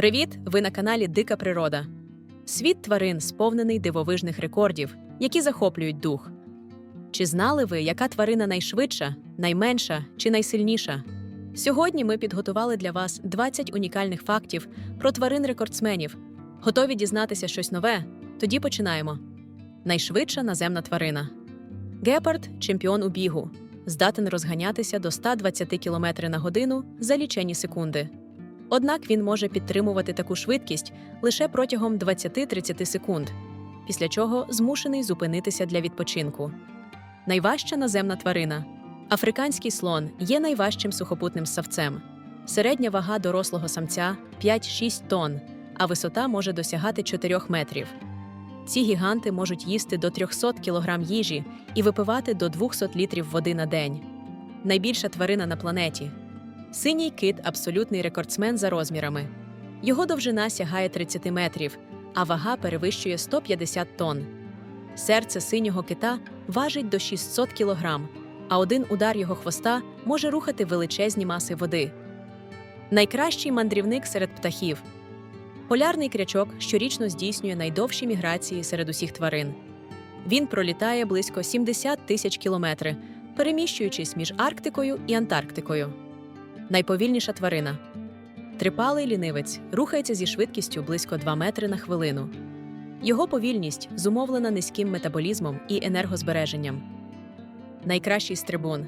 Привіт! Ви на каналі Дика Природа. Світ тварин сповнений дивовижних рекордів, які захоплюють дух. Чи знали ви, яка тварина найшвидша, найменша чи найсильніша? Сьогодні ми підготували для вас 20 унікальних фактів про тварин-рекордсменів. Готові дізнатися щось нове? Тоді починаємо. Найшвидша наземна тварина. Гепард чемпіон у бігу. Здатен розганятися до 120 км на годину за лічені секунди. Однак він може підтримувати таку швидкість лише протягом 20-30 секунд, після чого змушений зупинитися для відпочинку. Найважча наземна тварина. Африканський слон є найважчим сухопутним ссавцем. Середня вага дорослого самця 5-6 тонн, а висота може досягати 4 метрів. Ці гіганти можуть їсти до 300 кг їжі і випивати до 200 літрів води на день. Найбільша тварина на планеті. Синій кит абсолютний рекордсмен за розмірами. Його довжина сягає 30 метрів, а вага перевищує 150 тонн. Серце синього кита важить до 600 кг, а один удар його хвоста може рухати величезні маси води. Найкращий мандрівник серед птахів. Полярний крячок щорічно здійснює найдовші міграції серед усіх тварин. Він пролітає близько 70 тисяч кілометрів, переміщуючись між Арктикою і Антарктикою. Найповільніша тварина. Трипалий лінивець рухається зі швидкістю близько 2 метри на хвилину. Його повільність зумовлена низьким метаболізмом і енергозбереженням. Найкращий стрибун.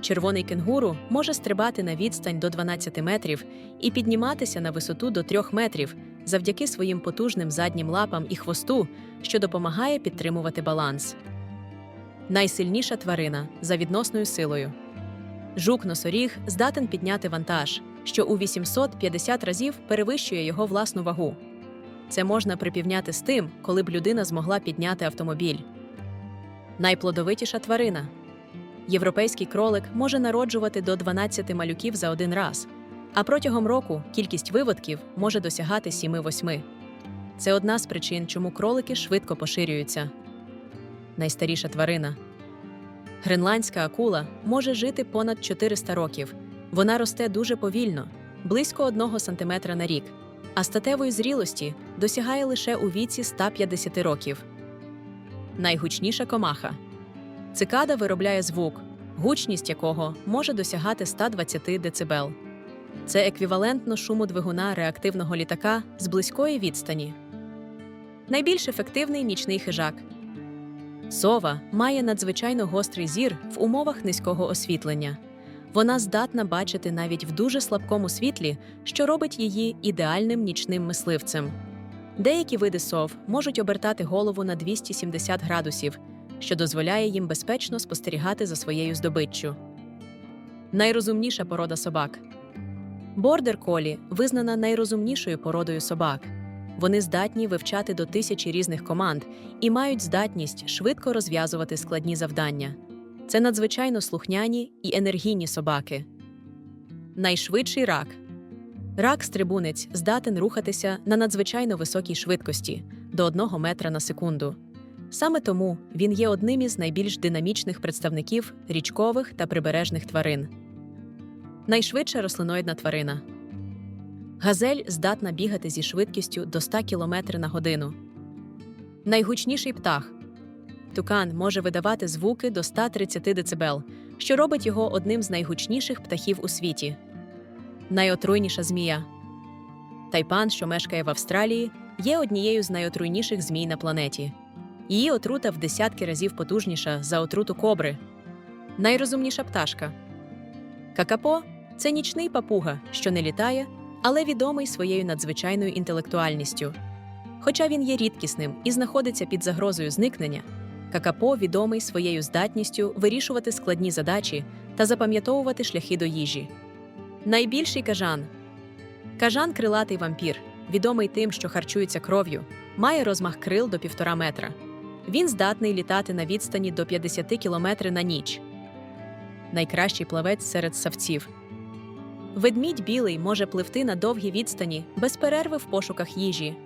Червоний кенгуру може стрибати на відстань до 12 метрів і підніматися на висоту до 3 метрів завдяки своїм потужним заднім лапам і хвосту, що допомагає підтримувати баланс. Найсильніша тварина за відносною силою. Жук-носоріг здатен підняти вантаж, що у 850 разів перевищує його власну вагу. Це можна припівняти з тим, коли б людина змогла підняти автомобіль. Найплодовитіша тварина. Європейський кролик може народжувати до 12 малюків за один раз, а протягом року кількість виводків може досягати 7-8. Це одна з причин, чому кролики швидко поширюються. Найстаріша тварина. Гренландська акула може жити понад 400 років. Вона росте дуже повільно, близько 1 см на рік, а статевої зрілості досягає лише у віці 150 років. Найгучніша комаха. Цикада виробляє звук, гучність якого може досягати 120 дБ. Це еквівалентно шуму двигуна реактивного літака з близької відстані. Найбільш ефективний нічний хижак. Сова має надзвичайно гострий зір в умовах низького освітлення. Вона здатна бачити навіть в дуже слабкому світлі, що робить її ідеальним нічним мисливцем. Деякі види сов можуть обертати голову на 270 градусів, що дозволяє їм безпечно спостерігати за своєю здобиччю. Найрозумніша порода собак. Бордер колі визнана найрозумнішою породою собак. Вони здатні вивчати до тисячі різних команд і мають здатність швидко розв'язувати складні завдання. Це надзвичайно слухняні і енергійні собаки. Найшвидший рак. Рак-стрибунець здатен рухатися на надзвичайно високій швидкості до 1 метра на секунду. Саме тому він є одним із найбільш динамічних представників річкових та прибережних тварин. Найшвидша рослиноїдна тварина. Газель здатна бігати зі швидкістю до 100 км на годину. Найгучніший птах. Тукан може видавати звуки до 130 дБ, що робить його одним з найгучніших птахів у світі. Найотруйніша змія. Тайпан, що мешкає в Австралії, є однією з найотруйніших змій на планеті. Її отрута в десятки разів потужніша за отруту кобри. Найрозумніша пташка. Какапо це нічний папуга, що не літає, але відомий своєю надзвичайною інтелектуальністю. Хоча він є рідкісним і знаходиться під загрозою зникнення, какапо відомий своєю здатністю вирішувати складні задачі та запам'ятовувати шляхи до їжі. Найбільший кажан кажан крилатий вампір, відомий тим, що харчується кров'ю, має розмах крил до півтора метра. Він здатний літати на відстані до 50 км на ніч. Найкращий плавець серед савців. Ведмідь білий може пливти на довгі відстані без перерви в пошуках їжі.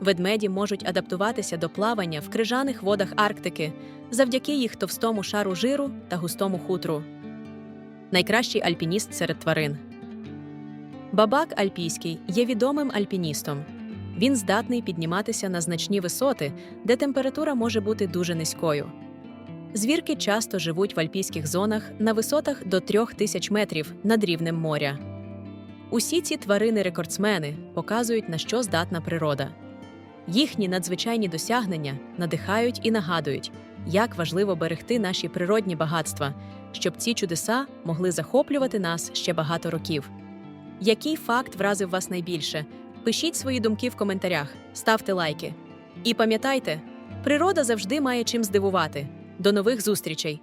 Ведмеді можуть адаптуватися до плавання в крижаних водах Арктики завдяки їх товстому шару жиру та густому хутру. Найкращий альпініст серед тварин. Бабак альпійський є відомим альпіністом. Він здатний підніматися на значні висоти, де температура може бути дуже низькою. Звірки часто живуть в альпійських зонах на висотах до 3000 метрів над рівнем моря. Усі ці тварини-рекордсмени показують, на що здатна природа. Їхні надзвичайні досягнення надихають і нагадують, як важливо берегти наші природні багатства, щоб ці чудеса могли захоплювати нас ще багато років. Який факт вразив вас найбільше? Пишіть свої думки в коментарях, ставте лайки. І пам'ятайте, природа завжди має чим здивувати. До нових зустрічей!